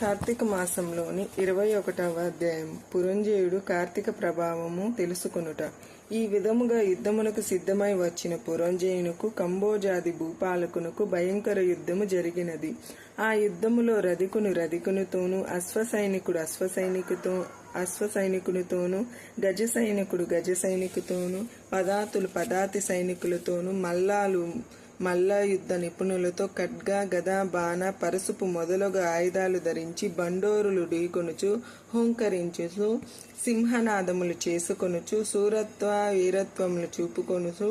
కార్తీక మాసంలోని ఇరవై ఒకటవ అధ్యాయం. పురంజయుడు కార్తీక ప్రభావము తెలుసుకొనుట. ఈ విధముగా యుద్ధమునకు సిద్ధమై వచ్చిన పురంజయునుకు కంబోజాది భూపాలకునకు భయంకర యుద్ధము జరిగినది. ఆ యుద్ధములో రధికును రధికునితోనూ అశ్వసైనికుడు అశ్వసైనికుతో అశ్వసైనికునితోనూ గజ సైనికుడు గజ సైనికుతోనూ పదాతులు పదాతి సైనికులతోనూ మల్లాలు మల్ల యుద్ధ నిపుణులతో ఖడ్గా గద బాణ పరసుపు మొదలగు ఆయుధాలు ధరించి బండోరులు ఢీకొనుచు హుంకరించుచు సింహనాదములు చేసుకొనుచు సూరత్వ వీరత్వములు చూపుకొనుచు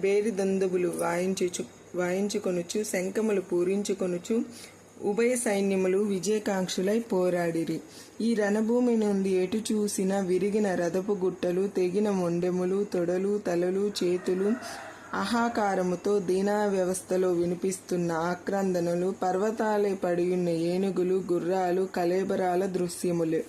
బేరి దందుబులు వాయించుచు వాయించుకొనుచు శంఖములు పూరించుకొనుచు ఉభయ సైన్యములు విజయకాంక్షులై పోరాడిరి. ఈ రణభూమి నుండి ఎటు చూసిన విరిగిన రథపు గుట్టలు తెగిన మొండెములు తొడలు తలలు చేతులు ఆహాకారముతో దీనా వ్యవస్థలో వినిపిస్తున్న ఆక్రందనలు పర్వతాలే పడియున్న ఏనుగులు గుర్రాలు కలేబరాల దృశ్యములే.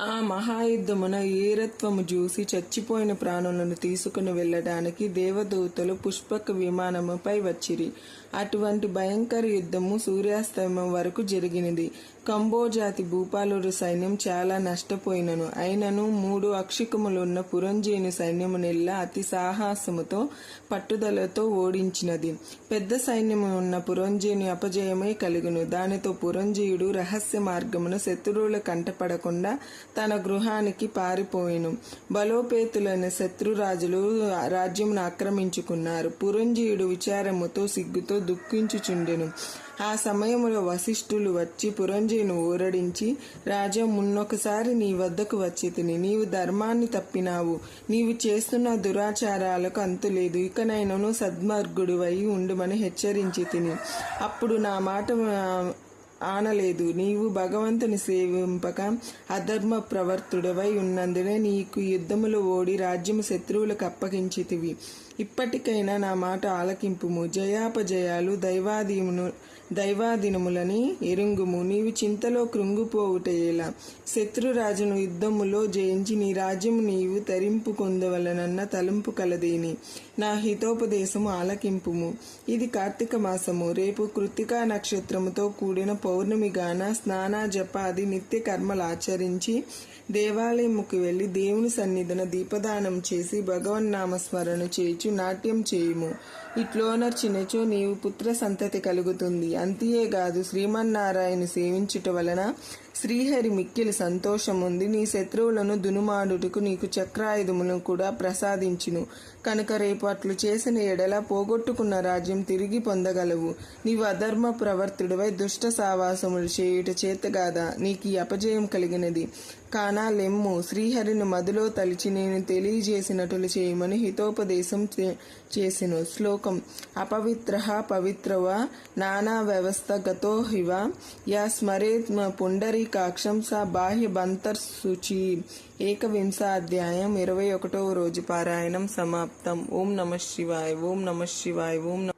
ఆ మహాయుద్ధమున ఈరత్వము చూసి చచ్చిపోయిన ప్రాణులను తీసుకుని వెళ్ళడానికి దేవదూతలు పుష్పక విమానముపై వచ్చిరి. అటువంటి భయంకర యుద్ధము సూర్యాస్తమయం వరకు జరిగినది. కంబోజాతి భూపాలురు సైన్యం చాలా నష్టపోయినను. అయినను మూడు అక్షికములున్న పురంజీని సైన్యము అతి సాహసముతో పట్టుదలతో ఓడించినది. పెద్ద సైన్యము ఉన్న పురంజీని అపజయమే కలుగును. దానితో పురంజీయుడు రహస్య మార్గమును శత్రువుల కంటపడకుండా తన గృహానికి పారిపోయిను. బలోపేతులైన శత్రురాజులు రాజ్యమును ఆక్రమించుకున్నారు. పురంజీయుడు విచారముతో సిగ్గుతో దుఃఖించుచుండెను. ఆ సమయంలో వశిష్ఠులు వచ్చి పురంజీను ఊరడించి రాజా మున్నొకసారి నీ వద్దకు వచ్చి తిని నీవు ధర్మాన్ని తప్పినావు. నీవు చేస్తున్న దురాచారాలకు అంతులేదు ఇకనైనను సద్మార్గుడివై ఉండుమని హెచ్చరించి తిని అప్పుడు నా మాట ఆనలేదు. నీవు భగవంతుని సేవింపక అధర్మ ప్రవర్తుడవై ఉన్నందునే నీకు యుద్ధములు ఓడి రాజ్యము శత్రువులకు అప్పగించితివి. ఇప్పటికైనా నా మాట ఆలకింపుము. జయాపజయాలు దైవాదీమును దైవాధీనములని ఎరుంగుము. నీవు చింతలో కృంగిపోవుటయేలా. శత్రురాజును యుద్ధములో జయించి నీ రాజ్యము నీవు తరింపు కొందవలనన్న తలంపు కలదేని. నా హితోపదేశము ఆలకింపుము. ఇది కార్తీక మాసము. రేపు కృత్తికా నక్షత్రముతో కూడిన పౌర్ణమి గాన స్నాన జపాది నిత్య కర్మలు ఆచరించి దేవాలయముకు వెళ్ళి దేవుని సన్నిధిన దీపదానం చేసి భగవన్నామస్మరణ చేయుచు నాట్యం చేయుము. ఇట్లోనర్చినచో నీవు పుత్ర సంతతి కలుగుతుంది. అంతియే కాదు శ్రీమన్నారాయణ సేవించుట వలన శ్రీహరి మిక్కిలి సంతోషముంది. నీ శత్రువులను దునుమాడుటకు నీకు చక్రాయుధములను కూడా ప్రసాదించును. కనుక రేపు అట్లు చేసిన ఎడల పోగొట్టుకున్న రాజ్యం తిరిగి పొందగలవు. నీవు అధర్మ ప్రవర్తుడివై దుష్ట సావ సావాసములు చేయుట చేతగాదా నీకు ఈ అపజయం కలిగినది. కానా లెమ్ము శ్రీహరిని మదిలో తలిచి నేను తెలియజేసినట్లు చేయమని హితోపదేశం చేసెను. శ్లోకం. అపవిత్ర పవిత్రవ నానా వ్యవస్థ గతో హివ. యా స్మరేత్ పుండరీకాక్షం సా బాహ్య బంతర్శుచి ఏకవింశ అధ్యాయం ఇరవై ఒకటవ రోజు పారాయణం సమాప్తం. ఓం నమ శివాయ ఓం నమ శివాయ ఓం